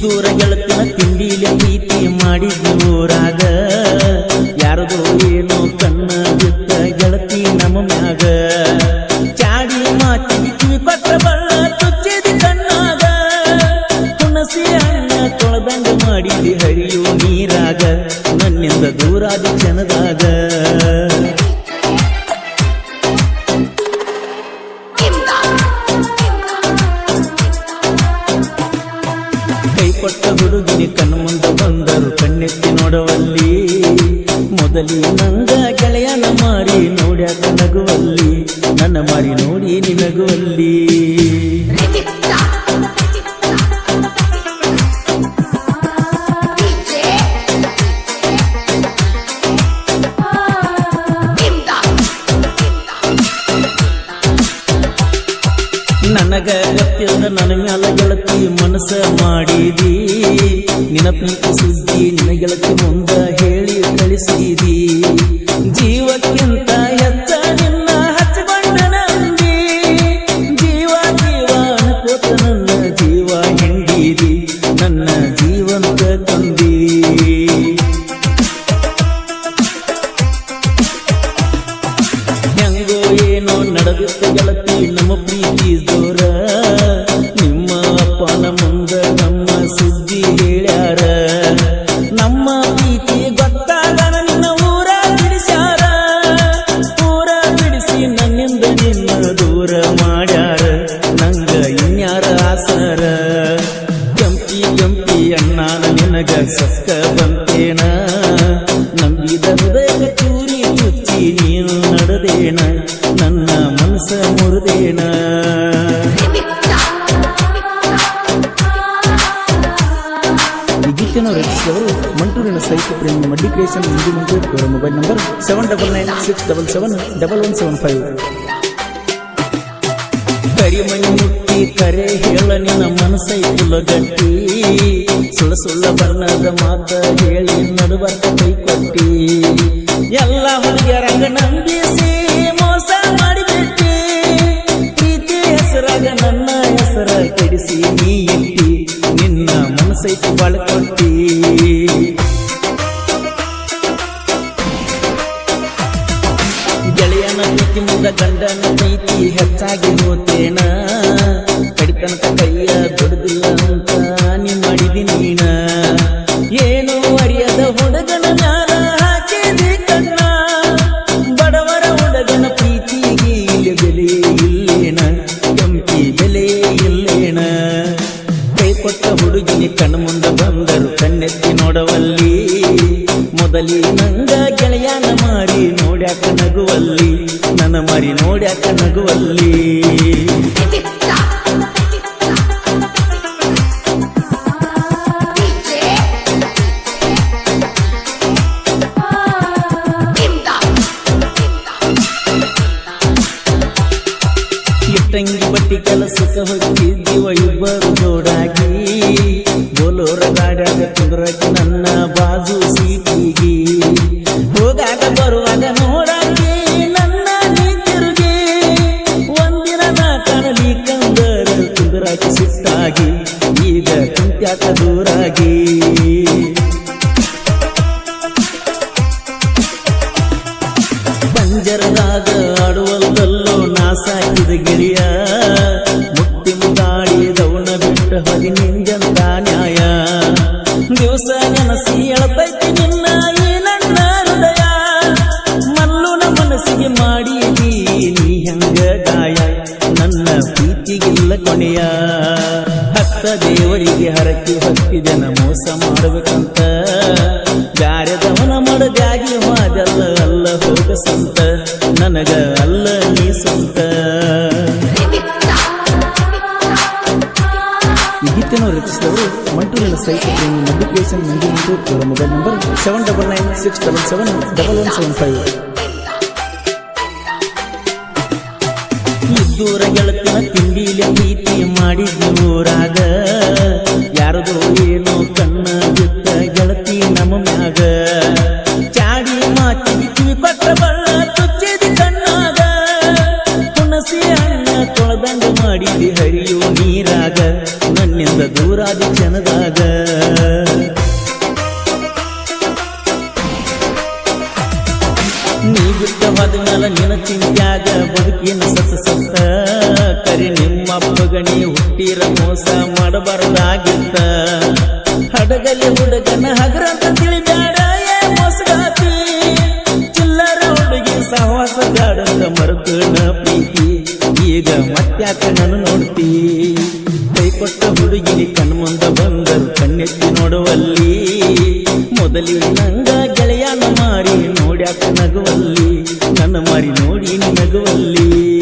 ಇದ್ದೂರ ಗೆಳತಿನ ತಿಂಡಿಲೆ ಪ್ರೀತಿ ಮಾಡಿದ್ವಿ ಊರಾಗ. ಯಾರದೋ ಏನೋ ಕಣ್ಣ ಬಿತ್ತ ಗೆಳತಿ ನಮ್ಮ ಮ್ಯಾಗ. ಚಾಡಿ ಮಾತಿಗೆ ಕಿವಿ ಕೊಟ್ಟ ಬಳ್ಳ ತುಚ್ಚಿದಿ ಕಣ್ಣಾಗ. ತುಣಸಿ ಅಣ್ಣ ತೊಳೆದಂಗ ಮಾಡಿದಿ ಹರಿಯೋ ನೀರಾಗ. ನನ್ನಿಂದ ದೂರಾದ ಕೊಟ್ಟ ಹುಡುಗಿನಿ ಮುಂದೆ ಬಂದರು. ಕಣ್ಣೆತ್ತಿ ನೋಡುವಲ್ಲಿ ಮೊದಲಿ ನಂದ ಗೆಳೆಯನ ಮಾರಿ ನೋಡ್ಯಾಕ ನಗುವಲ್ಲಿ. ನನ್ನ ಮಾರಿ ನೋಡಿ ನಿನಗುವಲ್ಲಿ. ಮ್ಯಾಲ ಗೆಳತಿ ಮನಸ್ಸ ಮಾಡಿದಿ. ನಿನ ಪ್ರೀತಿ ಸುದ್ದಿ ನಿನ ಗೆಳತಿ ಮುಂದ ಹೇಳಿ ಕಳಿಸಿದಿ. ಜೀವಕ್ಕಿಂತ ಆಸರ ಗಂಪಿ ಗಂಪಿ ಅಣ್ಣಾನ ನಿನಗ ಸಕ್ಕ ಬಂತೇನ? ನಂಬಿದ ಹೃದಯ ಚೂರಿ ಮುಚ್ಚಿ ನೀನು ನಡೆದೇನ? ನನ್ನ ಮನಸ್ಸ ಮುರಿದೇನ? ಮಂಟೂರಿನ ಸಾಹಿತ್ಯ ಪ್ರೇಮಿ ಮಡ್ಡಿ creation mobile number seven double nine six double seven double one seven five ಕರಿಮೈ ಮುಟ್ಟಿ ಕರೆ ಹೇಳ ನಿನ್ನ ಮನಸ್ಸೈ ಗಟ್ಟಿ ಸುಳ್ಳ ಸುಳ್ಳ ಬಣ್ಣದ ಮಾತ ಹೇಳಿ ನಡುಬರ್ತ ಕೈ ಕೊಟ್ಟಿ ಎಲ್ಲ ಹುಡುಗಿಯರಂಗ ನಂಬಿಸಿ ಮೋಸ ಮಾಡಿಬಿಟ್ಟಿ. ಪ್ರೀತಿ ಹೆಸರಾಗ ನನ್ನ ಹೆಸರ ಕೆಡಿಸಿ ನೀ ಇಟ್ಟಿ. ನಿನ್ನ ಮನಸ್ಸೈತಿ ಬಾಳ್ಕೊಟ್ಟಿ. ಗೆಳೆಯನ ಪ್ರೀತಿ ಮುದ ಗಂಡನ ಪ್ರೀತಿ ಹೆಚ್ಚಾಗಿ ಹೋತೇನ ಕಡಿತನಕ ಕೈಯ ದೊಡ್ದಿಲ್ಲ ಅಂತ ನೀ ಮಾಡಿದಿ ನೀನ? ಏನು ಅರಿಯದ ಹುಡುಗನ ಮ್ಯಾಲ ಹಾಕಿದಿ ಕಣ್ಣ? ಬಡವರ ಹುಡುಗನ ಪ್ರೀತಿಗೆ ಇಲ್ಲಿ ಬೆಲೆ ಇಲ್ಲೇನ? ಕೆಂಪಿ ಬೆಲೆ ಇಲ್ಲೇನ? ಕೈ ಕೊಟ್ಟ ಹುಡುಗಿನಿ ಕಣ್ಣು ಮುಂದೆ ಬಂದರು, ಕಣ್ಣೆತ್ತಿ ನೋಡವಲ್ಲಿ. ಮೊದಲಿ ನಂಗ ಗೆಳೆಯನ ಮಾಡಿ ನೋಡ್ಯಾಕ ನಗುವಲ್ಲಿ. ನನ್ನ ಮಾರಿ ನೋಡ್ಯಾಕ ನಗುವಲ್ಲಿ. ಇಟ್ಟಂಗಿ ಬಟ್ಟಿ ಕೆಲಸಕ್ಕೆ ಹೋಗಿದ್ದೀವ ಇಬ್ಬರು ಜೋಡಾಗಿ. ಬೋಲೋರ ಗಾಡ್ಯಾಗ ಕುಂದ್ರಕ್ಕೆ ನನ್ನ ಬಾಜು ಸೀಟಿಗಿ. ಹೋಗಾಗ ಬರುವಾಗ ಸಾಕಿದ ಗಿಳಿಯ, ಮುಟ್ಟಿ ಮುಗಾಡಿದವನ ಬಿಟ್ಟ ಹೊದಿ ನ್ಯಾಯ. ದಿವಸ ನೆನಸಿ ನಿನ್ನ ಈ ನನ್ನ ಹೃದಯ. ಮಲ್ಲುನ ಮನಸ್ಸಿಗೆ ಮಾಡಿ ನೀ ಹೆಂಗ ಗಾಯ. ನನ್ನ ಪ್ರೀತಿಗಿಲ್ಲ ಕೊನೆಯ. ಹತ್ತ ದೇವರಿಗೆ ಹರಕಿ ಹತ್ತಿ ಜನ ಮೋಸ ಮಾಡಬೇಕಂತ. ಬ್ಯಾರೆದವನ ಮಡಗಾಗಿ ಮಾದಲ್ಲ ಅಲ್ಲ ಹೋಗ ಸಂತ ನನಗ ಗೀತೆಯನ್ನು ರಚಿಸಿದವರು ಮಂಟೂರಿನ ಸಾಹಿತ್ಯ application mobile number seven double nine six double seven double one seven five. ದೂರ ತಿಂಡಿಲೆ ಪ್ರೀತಿ ಮಾಡಿದ್ವಿ ಊರಾಗ ಯಾರದೋ ಏನೋ ಕಣ್ಣ ಬಿತ್ತ ಗೆಳತಿ ನಮ್ಮ ಮ್ಯಾಗ. ಚಾಡಿ ಮಾತಿಗೆ ಕಿವಿ ಕೊಟ್ಟ ಬಳ್ಳ ತುಚ್ಚಿದಿ ಕಣ್ಣಾಗ. ಹುಣಸಿ ಅಣ್ಣ ತೊಳೆದಂಗ ಮಾಡಿದಿ ಹರಿಯೋ ನನ್ನಿಂದ ದೂರಾದ ಜನದಾಗ. ನೀ ಬಿಟ್ಟ ಮೇಲ ನಿನ್ನ ಚಿಂತ್ಯಾಗ, ಬದುಕಿನ ಸತ್ತ ಸತ್ತ. ಕರಿ ನಿಮ್ಮ ಬಗಣಿ ಹುಟ್ಟಿರ ಮೋಸ ಮಾಡಬಾರದಾಗಿತ್ತ. ಹಡಗಲಿ ಹುಡುಗನ ಹಗರಂತ ತಿಳಿಬ್ಯಾಡ, ಏ ಮೋಸಗಾತಿ. ಚಿಲ್ಲರ ಹುಡುಗಿ ಸಹವಾಸ ಬ್ಯಾಡಂತ ಮರುಕಣ ಪ್ರೀತಿ. ಈಗ ಮತ್ತ್ಯಾಕ ನಾನು ನಗುವಲ್ಲಿ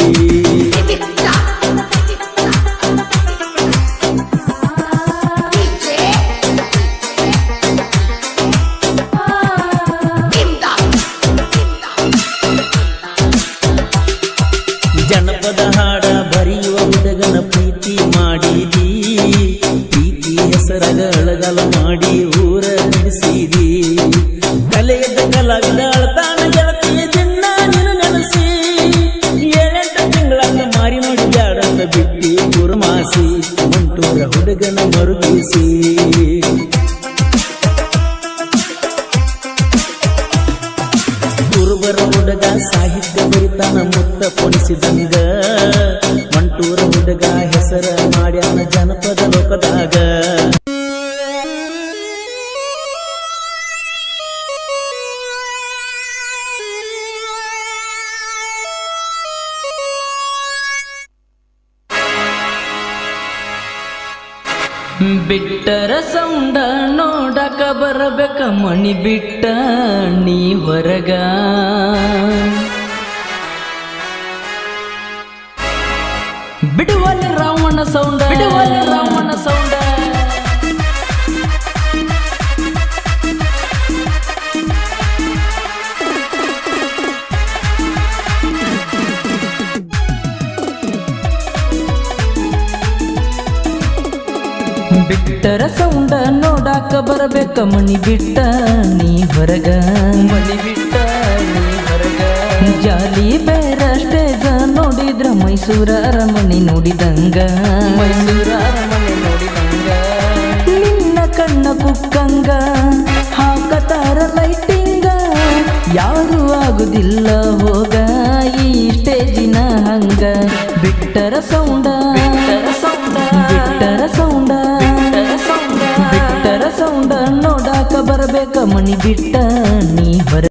ಸಾಹಿತ್ಯ ಬರಿತಾನ ಮುತ್ತ ಪೊಣಿಸಿದಂಗ ಮಂಟೂರ ಹುಡುಗ ಹೆಸರ ಮಾಡ್ಯಾನ ಜನಪದ ಲೋಕದಾಗ. ಬಿಟ್ಟರ ಸೌಂಡ ನೋಡಕ ಬರಬೇಕ ಮಣಿ ಬಿಟ್ಟ ನೀ ಹೊರಗ. ರಾವಣ ಸೌಂಡ. ಬಿಡುವಲ್ಲಿ ರಾವಣ ಸೌಂಡ. ಬಿಟ್ಟರ ಸೌಂಡ ನೋಡಾಕ ಬರಬೇಕ ಮಣಿ ಬಿಟ್ಟ ನೀ ಹೊರಗ. ಮಣಿ ಬಿಟ್ಟ ನೀ ಹೊರಗ. ಜಾಲಿ ಸ್ಟೇಜ ನೋಡಿದ್ರ ಮೈಸೂರ ಅರಮನೆ ನೋಡಿದಂಗ. ಮೈಸೂರ ಅರಮನೆ ನೋಡಿದಂಗ. ನಿನ್ನ ಕಣ್ಣ ಕುಕ್ಕಂಗ. ಹಾಕತಾರ ಲೈಟಿಂಗ. ಯಾರು ಆಗುದಿಲ್ಲ ಹೋಗ ಈ ಸ್ಟೇಜಿನ ಹಂಗ. ಬಿಟ್ಟರ ಸೌಂಡ. ಬಿಟ್ಟರ ಸೌಂಡ. ಬಿಟ್ಟರ ಸೌಂಡ ನೋಡಾಕ ಬರಬೇಕ ಮಣಿ ಬಿಟ್ಟ ನೀ ಹೊರ